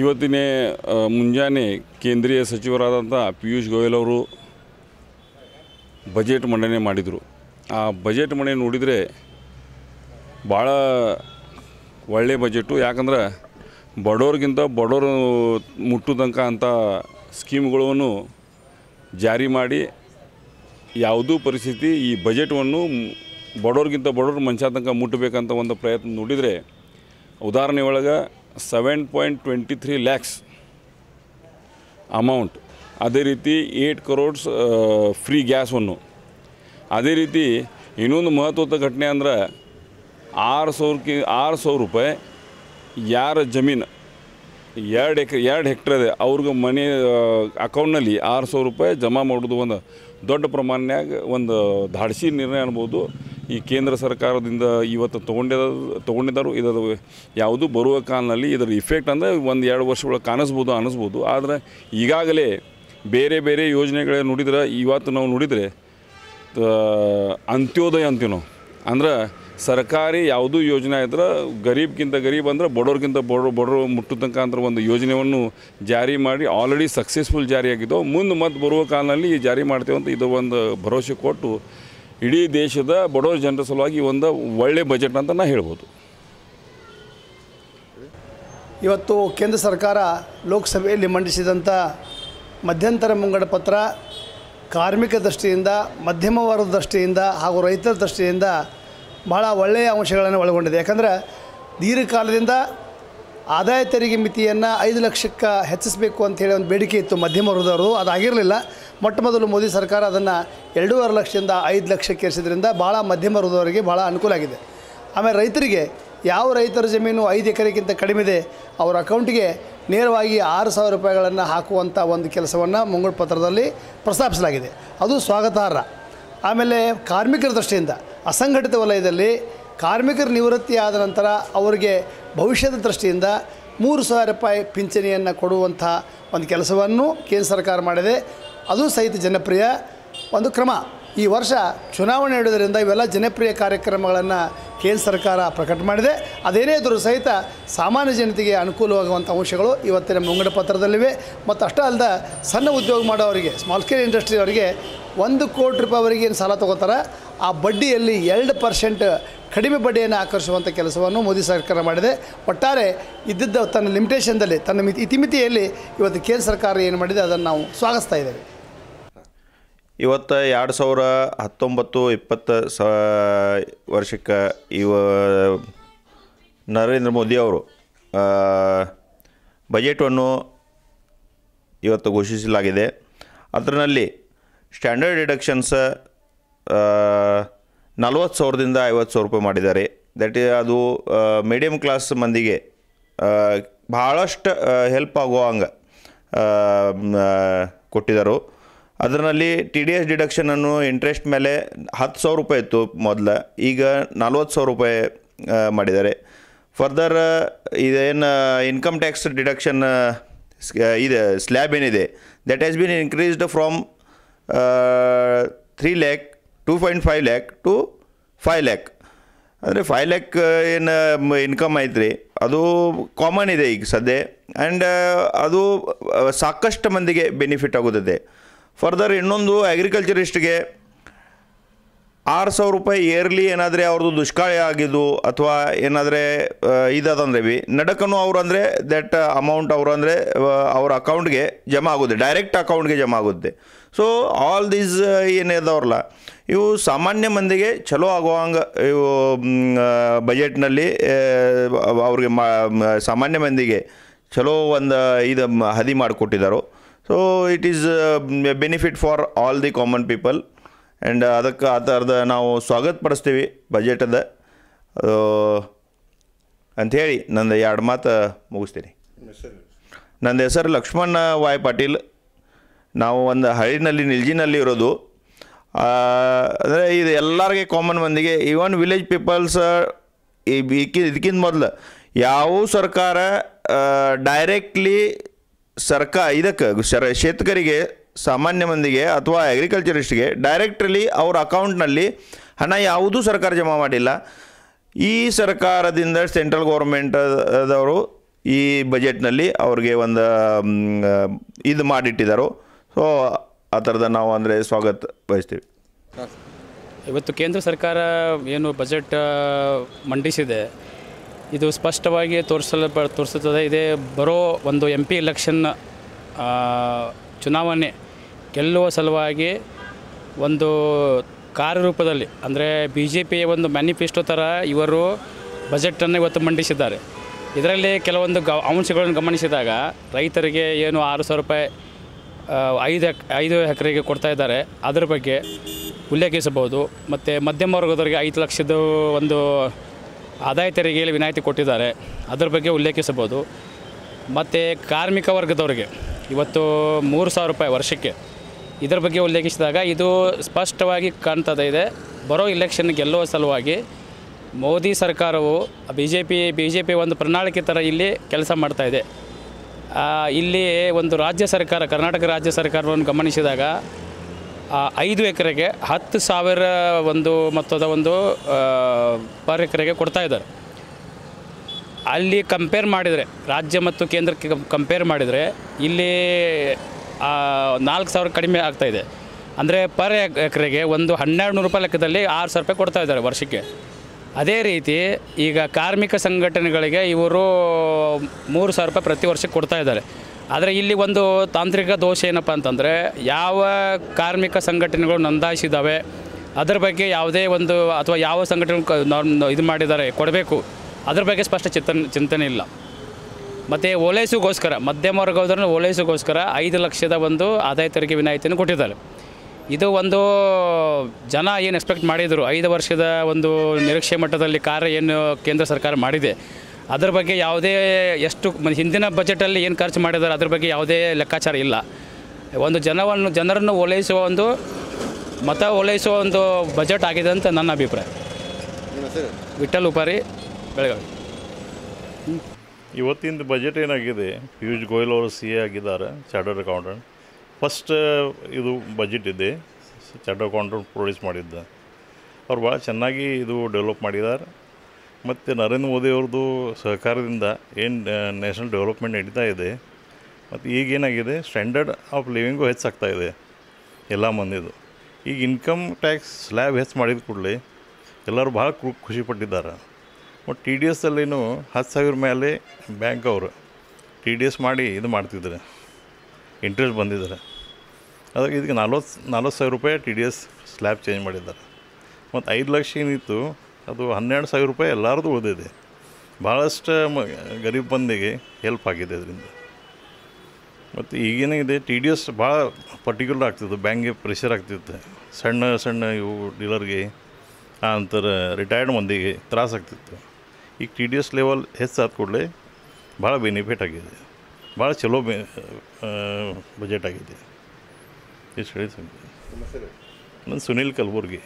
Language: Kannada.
ಇವತ್ತಿನ ಮುಂಜಾನೆ ಕೇಂದ್ರೀಯ ಸಚಿವರಾದಂಥ ಪಿಯೂಷ್ ಗೋಯಲ್ ಅವರು ಬಜೆಟ್ ಮಂಡನೆ ಮಾಡಿದರು. ಆ ಬಜೆಟ್ ಮಂಡನೆ ನೋಡಿದರೆ ಭಾಳ ಒಳ್ಳೆಯ ಬಜೆಟು ಯಾಕಂದ್ರೆ ಬಡವ್ರಿಗಿಂತ ಬಡವರು ಮುಟ್ಟುತನಕ ಅಂಥ ಸ್ಕೀಮ್ಗಳನ್ನು ಜಾರಿ ಮಾಡಿ ಯಾವುದೂ ಪರಿಸ್ಥಿತಿ ಈ ಬಜೆಟನ್ನು ಬಡವ್ರಿಗಿಂತ ಬಡವ್ರ ಮನುಷ್ಯ ತನಕ ಮುಟ್ಟಬೇಕಂತ ಒಂದು ಪ್ರಯತ್ನ ನೋಡಿದರೆ, ಉದಾಹರಣೆ ಒಳಗೆ seven point twenty three lakhs amount ಅದೇ ರೀತಿ ಏಯ್ಟ್ ಕ್ರೋಡ್ಸ್ ಫ್ರೀ ಗ್ಯಾಸ್ ಗ್ಯಾಸನ್ನು ಅದೇ ರೀತಿ ಇನ್ನೊಂದು ಮಹತ್ವದ ಘಟನೆ ಅಂದ್ರೆ ಆರು ಸಾವಿರಕ್ಕೆ, ಆರು ಸಾವಿರ ರೂಪಾಯಿ ಯಾರ ಜಮೀನು? ಎರಡು ಎಕರೆ, ಎರಡು ಹೆಕ್ಟರ್ ಇದೆ. ಅವ್ರಿಗೆ ಮನೆ ಅಕೌಂಟ್ನಲ್ಲಿ ಆರು ಸಾವಿರ ರೂಪಾಯಿ ಜಮಾ ಮಾಡೋದು ಒಂದು ದೊಡ್ಡ ಪ್ರಮಾಣನ್ಯಾಗ ಒಂದು ಧಾಡಿಸಿ ನಿರ್ಣಯ ಅನ್ಬೋದು. ಈ ಕೇಂದ್ರ ಸರ್ಕಾರದಿಂದ ಇವತ್ತು ತೊಗೊಂಡಿದ ತೊಗೊಂಡಿದ್ದಾರು ಇದರ ಯಾವುದು ಬರುವ ಕಾಲದಲ್ಲಿ ಇದರ ಇಫೆಕ್ಟ್ ಅಂದರೆ ಒಂದು ಎರಡು ವರ್ಷ ಒಳಗೆ ಕಾಣಿಸ್ಬೋದು ಅನ್ನಿಸ್ಬೋದು. ಆದರೆ ಈಗಾಗಲೇ ಬೇರೆ ಬೇರೆ ಯೋಜನೆಗಳ ನೋಡಿದ್ರೆ, ಇವತ್ತು ನಾವು ನೋಡಿದರೆ ಅಂತ್ಯೋದಯ ಅಂತೀವಿ ನಾವು. ಅಂದ್ರೆ ಸರ್ಕಾರಿ ಯಾವುದೂ ಯೋಜನೆ ಇದ್ರೆ ಗರೀಬ್ಗಿಂತ ಗರೀಬ್ ಅಂದ್ರೆ ಬಡವ್ರಿಗಿಂತ ಬಡ ಬಡವರು ಮುಟ್ಟತನಕ ಅಂತ ಒಂದು ಯೋಜನೆಯನ್ನು ಜಾರಿ ಮಾಡಿ ಆಲ್ರೆಡಿ ಸಕ್ಸಸ್ಫುಲ್ ಜಾರಿಯಾಗಿದ್ದವು. ಮುಂದೆ ಮತ್ತೆ ಬರುವ ಕಾಲದಲ್ಲಿ ಜಾರಿ ಮಾಡ್ತೇವೆ ಅಂತ ಇದು ಒಂದು ಭರವಸೆ ಕೊಟ್ಟು ಇಡೀ ದೇಶದ ಬಡವರ ಜನರ ಸಲುವಾಗಿ ಒಂದು ಒಳ್ಳೆ ಬಜೆಟ್ ಅಂತ ನಾ ಹೇಳ್ಬೋದು. ಇವತ್ತು ಕೇಂದ್ರ ಸರ್ಕಾರ ಲೋಕಸಭೆಯಲ್ಲಿ ಮಂಡಿಸಿದಂಥ ಮಧ್ಯಂತರ ಮುಂಗಡ ಪತ್ರ ಕಾರ್ಮಿಕ ದೃಷ್ಟಿಯಿಂದ, ಮಧ್ಯಮ ವರ್ಗದ ದೃಷ್ಟಿಯಿಂದ ಹಾಗೂ ರೈತರ ದೃಷ್ಟಿಯಿಂದ ಭಾಳ ಒಳ್ಳೆಯ ಅಂಶಗಳನ್ನು ಒಳಗೊಂಡಿದೆ. ಯಾಕಂದರೆ ದೀರ್ಘಕಾಲದಿಂದ ಆದಾಯ ತೆರಿಗೆ ಮಿತಿಯನ್ನು ಐದು ಲಕ್ಷಕ್ಕೆ ಹೆಚ್ಚಿಸಬೇಕು ಅಂತ ಹೇಳಿ ಒಂದು ಬೇಡಿಕೆ ಇತ್ತು ಮಧ್ಯಮ ವರ್ಗದವರು. ಅದಾಗಿರಲಿಲ್ಲ. ಮೊಟ್ಟ ಮೊದಲು ಮೋದಿ ಸರ್ಕಾರ ಅದನ್ನು ಎರಡೂವರೆ ಲಕ್ಷದಿಂದ ಐದು ಲಕ್ಷಕ್ಕೆ ಏರಿಸಿದ್ರಿಂದ ಭಾಳ ಮಧ್ಯಮ ವರ್ಗದವರಿಗೆ ಭಾಳ ಅನುಕೂಲ ಆಗಿದೆ. ಆಮೇಲೆ ರೈತರಿಗೆ ಯಾವ ರೈತರ ಜಮೀನು ಐದು ಎಕರೆಗಿಂತ ಕಡಿಮೆ ಇದೆ ಅವರ ಅಕೌಂಟಿಗೆ ನೇರವಾಗಿ ಆರು ಸಾವಿರ ರೂಪಾಯಿಗಳನ್ನು ಹಾಕುವಂಥ ಒಂದು ಕೆಲಸವನ್ನು ಮುಂಗಡ ಪತ್ರದಲ್ಲಿ ಪ್ರಸ್ತಾಪಿಸಲಾಗಿದೆ. ಅದು ಸ್ವಾಗತಾರ್ಹ. ಆಮೇಲೆ ಕಾರ್ಮಿಕರ ದೃಷ್ಟಿಯಿಂದ ಅಸಂಘಟಿತ ವಲಯದಲ್ಲಿ ಕಾರ್ಮಿಕರ ನಿವೃತ್ತಿ ಆದ ನಂತರ ಅವರಿಗೆ ಭವಿಷ್ಯದ ದೃಷ್ಟಿಯಿಂದ ಮೂರು ಸಾವಿರ ರೂಪಾಯಿ ಪಿಂಚಣಿಯನ್ನು ಕೊಡುವಂಥ ಒಂದು ಕೆಲಸವನ್ನು ಕೇಂದ್ರ ಸರ್ಕಾರ ಮಾಡಿದೆ. ಅದು ಸಹಿತ ಜನಪ್ರಿಯ ಒಂದು ಕ್ರಮ. ಈ ವರ್ಷ ಚುನಾವಣೆ ಇಡೋದರಿಂದ ಇವೆಲ್ಲ ಜನಪ್ರಿಯ ಕಾರ್ಯಕ್ರಮಗಳನ್ನು ಕೇಂದ್ರ ಸರ್ಕಾರ ಪ್ರಕಟ ಮಾಡಿದೆ. ಅದೇನೇ ಇದ್ದರೂ ಸಹಿತ ಸಾಮಾನ್ಯ ಜನತೆಗೆ ಅನುಕೂಲವಾಗುವಂಥ ಅಂಶಗಳು ಇವತ್ತಿನ ಮುಂಗಡ ಪತ್ರದಲ್ಲಿವೆ. ಮತ್ತು ಅಷ್ಟೇ ಅಲ್ಲದ ಸಣ್ಣ ಉದ್ಯೋಗ ಮಾಡೋವರಿಗೆ ಸ್ಮಾಲ್ ಸ್ಕೇಲ್ ಇಂಡಸ್ಟ್ರಿ ಅವರಿಗೆ ಒಂದು ಕೋಟಿ ರೂಪಾಯಿವರೆಗೆ ಏನು ಸಾಲ ತೊಗೋತಾರೆ? ಆ ಬಡ್ಡಿಯಲ್ಲಿ ಎರಡು ಪರ್ಸೆಂಟ್ ಕಡಿಮೆ ಬಡ್ಡಿಯನ್ನು ಆಕರ್ಷಿಸುವಂಥ ಕೆಲಸವನ್ನು ಮೋದಿ ಸರ್ಕಾರ ಮಾಡಿದೆ. ಒಟ್ಟಾರೆ ಇದ್ದಿದ್ದ ತನ್ನ ಲಿಮಿಟೇಷನ್ದಲ್ಲಿ ತನ್ನ ಮಿತಿ ಇತಿಮಿತಿಯಲ್ಲಿ ಇವತ್ತು ಕೇಂದ್ರ ಸರ್ಕಾರ ಏನು ಮಾಡಿದೆ, ಅದನ್ನು ನಾವು ಸ್ವಾಗತಿಸ್ತಾ ಇದ್ದೇವೆ. ಇವತ್ತು ಎರಡು ಸಾವಿರ ಹತ್ತೊಂಬತ್ತು ಇಪ್ಪತ್ತು ಸ, ವರ್ಷಕ್ಕೆ ಇವ ನರೇಂದ್ರ ಮೋದಿ ಅವರು ಬಜೆಟನ್ನು ಇವತ್ತು ಘೋಷಿಸಲಾಗಿದೆ. ಅದರಲ್ಲಿ ಸ್ಟ್ಯಾಂಡರ್ಡ್ ಡಿಡಕ್ಷನ್ಸ್ ನಲ್ವತ್ತು ಸಾವಿರದಿಂದ ಐವತ್ತು ಸಾವಿರ ರೂಪಾಯಿ ಮಾಡಿದ್ದಾರೆ. ದಟ್ ಅದು ಮೀಡಿಯಮ್ ಕ್ಲಾಸ್ ಮಂದಿಗೆ ಭಾಳಷ್ಟು ಹೆಲ್ಪ್ ಆಗೋ ಹಂಗೆ ಕೊಟ್ಟಿದ್ದರು. ಅದರಲ್ಲಿ ಟಿ ಡಿ ಎಸ್ ಡಿಡಕ್ಷನನ್ನು ಇಂಟ್ರೆಸ್ಟ್ ಮೇಲೆ ಹತ್ತು ಸಾವಿರ ರೂಪಾಯಿ ಇತ್ತು ಮೊದಲು. ಈಗ ನಲ್ವತ್ತು ಸಾವಿರ ರೂಪಾಯಿ ಮಾಡಿದ್ದಾರೆ. ಫರ್ದರ್ ಇದೇನು ಇನ್ಕಮ್ ಟ್ಯಾಕ್ಸ್ ಡಿಡಕ್ಷನ್ ಇದೆ ಸ್ಲ್ಯಾಬ್ ಏನಿದೆ. That has been increased from three lakh two point five lakh to five lakh ಅಂದರೆ ಫೈವ್ ಲ್ಯಾಕ್ ಏನು ಇನ್ಕಮ್ ಐತ್ರಿ. ಅದು ಕಾಮನ್ ಇದೆ ಈಗ ಸದ್ಯ. ಆ್ಯಂಡ್ ಅದು ಸಾಕಷ್ಟು ಮಂದಿಗೆ ಬೆನಿಫಿಟ್ ಆಗುತ್ತದೆ. ಫರ್ದರ್ ಇನ್ನೊಂದು ಅಗ್ರಿಕಲ್ಚರಿಸ್ಟ್ಗೆ ಆರು ಸಾವಿರ ರೂಪಾಯಿ ಇಯರ್ಲಿ ಏನಾದರೆ ಅವ್ರದ್ದು ದುಷ್ಕಾಳಿ ಆಗಿದ್ದು ಅಥವಾ ಏನಾದರೆ ಇದಂದರೆ ಬಿ, ನಡಕನು ಅವರು ಅಂದರೆ ದಟ್ ಅಮೌಂಟ್ ಅವರು ಅಂದರೆ ಅವ್ರ ಅಕೌಂಟ್ಗೆ ಜಮಾ ಆಗುತ್ತೆ ಡೈರೆಕ್ಟ್ ಅಕೌಂಟ್ಗೆ ಜಮಾ ಆಗುತ್ತೆ. ಸೊ ಆಲ್ ದೀಸ್ ಏನಿದಾವ್ರಲ್ಲ ಇವು ಸಾಮಾನ್ಯ ಮಂದಿಗೆ ಚಲೋ ಆಗುವಂಗೆ ಇವು ಬಜೆಟ್ನಲ್ಲಿ ಅವ್ರಿಗೆ ಮಾ ಸಾಮಾನ್ಯ ಮಂದಿಗೆ ಚಲೋ ಒಂದು, ಇದು ಹದಿ ಮಾಡಿಕೊಟ್ಟಿದ್ದಾರೆ so it is benefit for all the common people and ಅದಕ್ಕೆ ಆ ಥರದ ನಾವು ಸ್ವಾಗತ ಪಡಿಸ್ತೀವಿ ಬಜೆಟದ. ಅಂಥೇಳಿ ನಂದು ಎರಡು ಮಾತು ಮುಗಿಸ್ತೀನಿ. ನನ್ನ ಹೆಸರು ಲಕ್ಷ್ಮಣ ವಾಯ್ ಪಾಟೀಲ್. ನಾವು ಒಂದು ಹಳ್ಳಿನಲ್ಲಿ, ನಿಲ್ಜಿನಲ್ಲಿ ಇರೋದು. ಅಂದರೆ ಇದು ಎಲ್ಲರಿಗೆ ಕಾಮನ್ ಮಂದಿಗೆ. ಈವನ್ ವಿಲೇಜ್ ಪೀಪಲ್ಸ್ ಇದಕ್ಕಿಂತ ಮೊದಲು ಯಾವ ಸರ್ಕಾರ ಡೈರೆಕ್ಟ್ಲಿ ಸರ್ಕಾರ ಇದಕ್ಕೆ ಶರ, ಶೇತಕರಿಗೆ ಸಾಮಾನ್ಯ ಮಂದಿಗೆ ಅಥವಾ ಅಗ್ರಿಕಲ್ಚರಿಸ್ಟ್ಗೆ ಡೈರೆಕ್ಟ್ಲಿ ಅವ್ರ ಅಕೌಂಟ್ನಲ್ಲಿ ಹಣ ಯಾವುದೂ ಸರ್ಕಾರ ಜಮಾ ಮಾಡಿಲ್ಲ. ಈ ಸರ್ಕಾರದಿಂದ ಸೆಂಟ್ರಲ್ ಗೌರ್ಮೆಂಟದವರು ಈ ಬಜೆಟ್ನಲ್ಲಿ ಅವ್ರಿಗೆ ಒಂದು ಇದು ಮಾಡಿಟ್ಟಿದ್ದಾರೋ ಸೊ ಆ ಥರದ ನಾವು ಅಂದರೆ ಸ್ವಾಗತ ಬಯಸ್ತೀವಿ. ಇವತ್ತು ಕೇಂದ್ರ ಸರ್ಕಾರ ಏನು ಬಜೆಟ್ ಮಂಡಿಸಿದೆ. ಇದು ಸ್ಪಷ್ಟವಾಗಿ ತೋರಿಸಲು ತೋರಿಸುತ್ತದೆ. ಇದೇ ಬರೋ ಒಂದು ಎಂ ಪಿ ಎಲೆಕ್ಷನ್ ಚುನಾವಣೆ ಗೆಲ್ಲುವ ಸಲುವಾಗಿ ಒಂದು ಕಾರ್ಯರೂಪದಲ್ಲಿ, ಅಂದರೆ ಬಿ ಜೆ ಪಿಯ ಒಂದು ಮ್ಯಾನಿಫೆಸ್ಟೋ ಥರ ಇವರು ಬಜೆಟನ್ನು ಇವತ್ತು ಮಂಡಿಸಿದ್ದಾರೆ. ಇದರಲ್ಲಿ ಕೆಲವೊಂದು ಗ ಅಂಶಗಳನ್ನು ಗಮನಿಸಿದಾಗ ರೈತರಿಗೆ ಏನು ಆರು ಸಾವಿರ ರೂಪಾಯಿ ಐದು ಎಕ್, ಐದು ಎಕರೆಗೆ ಕೊಡ್ತಾ ಇದ್ದಾರೆ. ಅದರ ಬಗ್ಗೆ ಉಲ್ಲೇಖಿಸಬಹುದು. ಮತ್ತು ಮಧ್ಯಮ ವರ್ಗದವರಿಗೆ ಐದು ಲಕ್ಷದ ಒಂದು ಆದಾಯ ತೆರಿಗೆಯಲ್ಲಿ ವಿನಾಯಿತಿ ಕೊಟ್ಟಿದ್ದಾರೆ, ಅದರ ಬಗ್ಗೆ ಉಲ್ಲೇಖಿಸಬಹುದು. ಮತ್ತು ಕಾರ್ಮಿಕ ವರ್ಗದವರಿಗೆ ಇವತ್ತು ಮೂರು ಸಾವಿರ ರೂಪಾಯಿ ವರ್ಷಕ್ಕೆ ಇದರ ಬಗ್ಗೆ ಉಲ್ಲೇಖಿಸಿದಾಗ ಇದು ಸ್ಪಷ್ಟವಾಗಿ ಕಾಣ್ತದೆ, ಇದೆ ಬರೋ ಇಲೆಕ್ಷನ್ ಗೆಲ್ಲುವ ಸಲುವಾಗಿ ಮೋದಿ ಸರ್ಕಾರವು B J P B J P ಒಂದು ಪ್ರಣಾಳಿಕೆ ಥರ ಇಲ್ಲಿ ಕೆಲಸ ಮಾಡ್ತಾ ಇದೆ. ಇಲ್ಲಿ ಒಂದು ರಾಜ್ಯ ಸರ್ಕಾರ, ಕರ್ನಾಟಕ ರಾಜ್ಯ ಸರ್ಕಾರವನ್ನು ಗಮನಿಸಿದಾಗ ಐದು ಎಕರೆಗೆ ಹತ್ತು ಸಾವಿರ ಒಂದು ಮೊತ್ತದ ಒಂದು ಪರ್ ಎಕರೆಗೆ ಕೊಡ್ತಾ ಇದ್ದಾರೆ. ಅಲ್ಲಿ ಕಂಪೇರ್ ಮಾಡಿದರೆ, ರಾಜ್ಯ ಮತ್ತು ಕೇಂದ್ರಕ್ಕೆ ಕಂಪೇರ್ ಮಾಡಿದರೆ, ಇಲ್ಲಿ ನಾಲ್ಕು ಸಾವಿರ ಕಡಿಮೆ ಇದೆ. ಅಂದರೆ ಪರ್ ಎಕರೆಗೆ ಒಂದು ಹನ್ನೆರಡು ನೂರು ರೂಪಾಯಿ ಲೆಕ್ಕದಲ್ಲಿ ಆರು ಸಾವಿರ ರೂಪಾಯಿ ಕೊಡ್ತಾ ಇದ್ದಾರೆ ವರ್ಷಕ್ಕೆ. ಅದೇ ರೀತಿ, ಈಗ ಕಾರ್ಮಿಕ ಸಂಘಟನೆಗಳಿಗೆ ಇವರು ಮೂರು ಸಾವಿರ ರೂಪಾಯಿ ಪ್ರತಿ ವರ್ಷಕ್ಕೆ ಕೊಡ್ತಾ ಇದ್ದಾರೆ. ಆದರೆ ಇಲ್ಲಿ ಒಂದು ತಾಂತ್ರಿಕ ದೋಷ ಏನಪ್ಪ ಅಂತಂದರೆ ಯಾವ ಕಾರ್ಮಿಕ ಸಂಘಟನೆಗಳು ನೋಂದಾಯಿಸಿದ್ದಾವೆ ಅದರ ಬಗ್ಗೆ ಯಾವುದೇ ಒಂದು ಅಥವಾ ಯಾವ ಸಂಘಟನೆ ಇದು ಮಾಡಿದ್ದಾರೆ, ಕೊಡಬೇಕು, ಅದ್ರ ಬಗ್ಗೆ ಸ್ಪಷ್ಟ ಚಿಂತನೆ ಚಿಂತನೆ ಇಲ್ಲ. ಮತ್ತು ಓಲೈಸುಗೋಸ್ಕರ, ಮಧ್ಯಮ ವರ್ಗದವ್ರನ್ನ ಓಲೈಸುಗೋಸ್ಕರ ಐದು ಲಕ್ಷದ ಒಂದು ಆದಾಯ ತೆರಿಗೆ ವಿನಾಯಿತಿಯನ್ನು ಕೊಟ್ಟಿದ್ದಾರೆ. ಇದು ಒಂದು ಜನ ಏನು ಎಕ್ಸ್ಪೆಕ್ಟ್ ಮಾಡಿದರು? ಐದು ವರ್ಷದ ಒಂದು ನಿರೀಕ್ಷೆ ಮಟ್ಟದಲ್ಲಿ ಕಾರ್ಯ ಏನು ಕೇಂದ್ರ ಸರ್ಕಾರ ಮಾಡಿದೆ? ಅದರ ಬಗ್ಗೆ ಯಾವುದೇ ಎಷ್ಟು ಹಿಂದಿನ ಬಜೆಟಲ್ಲಿ ಏನು ಖರ್ಚು ಮಾಡಿದ್ದಾರೆ ಅದ್ರ ಬಗ್ಗೆ ಯಾವುದೇ ಲೆಕ್ಕಾಚಾರ ಇಲ್ಲ. ಒಂದು ಜನವನ್ನು, ಜನರನ್ನು ಓಲೈಸುವ ಒಂದು ಮತ ಓಲೈಸುವ ಒಂದು ಬಜೆಟ್ ಆಗಿದೆ ಅಂತ ನನ್ನ ಅಭಿಪ್ರಾಯ. ವಿಠಲ್ ಉಪಾರಿ, ಬೆಳಗಾವಿ. ಇವತ್ತಿನ ಬಜೆಟ್ ಏನಾಗಿದೆ? ಪಿಯೂಷ್ ಗೋಯಲ್ ಅವರು ಸಿ ಎ ಆಗಿದ್ದಾರೆ ಚಾರ್ಟರ್ಡ್ ಅಕೌಂಟೆಂಟ್ ಫಸ್ಟ್ ಇದು ಬಜೆಟ್ ಇದೆ. ಚಾರ್ಟರ್ಡ್ ಅಕೌಂಟೆಂಟ್ ಪ್ರೊಡ್ಯೂಸ್ ಮಾಡಿದ್ದ. ಅವ್ರು ಭಾಳ ಚೆನ್ನಾಗಿ ಇದು ಡೆವಲಪ್ ಮಾಡಿದ್ದಾರೆ. ಮತ್ತು ನರೇಂದ್ರ ಮೋದಿ ಅವ್ರದ್ದು ಸಹಕಾರದಿಂದ ಏನು ನ್ಯಾಷನಲ್ ಡೆವಲಪ್ಮೆಂಟ್ ನಡೀತಾ ಇದೆ. ಮತ್ತು ಈಗೇನಾಗಿದೆ ಸ್ಟ್ಯಾಂಡರ್ಡ್ ಆಫ್ ಲಿವಿಂಗು ಹೆಚ್ಚಾಗ್ತಾ ಇದೆ ಎಲ್ಲ ಮಂದಿದು. ಈಗ ಇನ್ಕಮ್ ಟ್ಯಾಕ್ಸ್ ಸ್ಲ್ಯಾಬ್ ಹೆಚ್ಚು ಮಾಡಿದ ಕೂಡಲೇ ಎಲ್ಲರೂ ಭಾಳ ಖುಷಿಪಟ್ಟಿದ್ದಾರೆ ಮತ್ತು ಟಿ ಡಿ ಎಸ್ಸಲ್ಲಿನೂ ಹತ್ತು ಸಾವಿರ ಮೇಲೆ ಬ್ಯಾಂಕ್ ಅವರು ಟಿ ಡಿ ಎಸ್ ಮಾಡಿ ಇದು ಮಾಡ್ತಿದ್ದಾರೆ. ಇಂಟ್ರೆಸ್ಟ್ ಬಂದಿದ್ದಾರೆ. ಅದಕ್ಕೆ ಇದಕ್ಕೆ ನಲ್ವತ್ತು ನಲ್ವತ್ತು ಸಾವಿರ ರೂಪಾಯಿ T D S slab change ಮಾಡಿದ್ದಾರೆ. ಮತ್ತು ಐದು ಲಕ್ಷ ಏನಿತ್ತು ಅದು ಹನ್ನೆರಡು ಸಾವಿರ ರೂಪಾಯಿ ಎಲ್ಲರದು ಉಳಿದಿದೆ. ಭಾಳಷ್ಟು ಮ ಗರೀಬ್ ಬಂದಿಗೆ ಹೆಲ್ಪ್ ಆಗಿದೆ ಅದರಿಂದ. ಮತ್ತು ಈಗೇನಾಗಿದೆ ಟಿ ಡಿ ಎಸ್ ಭಾಳ ಪರ್ಟಿಕ್ಯುಲರ್ ಆಗ್ತಿತ್ತು ಬ್ಯಾಂಕ್ಗೆ ಪ್ರೆಷರ್ ಆಗ್ತಿತ್ತು. ಸಣ್ಣ ಸಣ್ಣ ಇವು ಡೀಲರ್ಗೆ ಆ ನಂತರ ರಿಟೈರ್ಡ್ ಮಂದಿಗೆ ತ್ರಾಸ ಆಗ್ತಿತ್ತು. ಈಗ ಟಿ ಡಿ ಎಸ್ ಲೆವೆಲ್ ಹೆಚ್ಚಾದ ಕೂಡಲೇ ಭಾಳ ಬೆನಿಫಿಟ್ ಆಗಿದೆ. ಭಾಳ ಚಲೋ ಬೆ ಬಜೆಟ್ ಆಗಿದೆ. ಎಷ್ಟು ಹೇಳಿ ನನ್ನ ಸುನೀಲ್ ಕಲಬುರ್ಗಿ.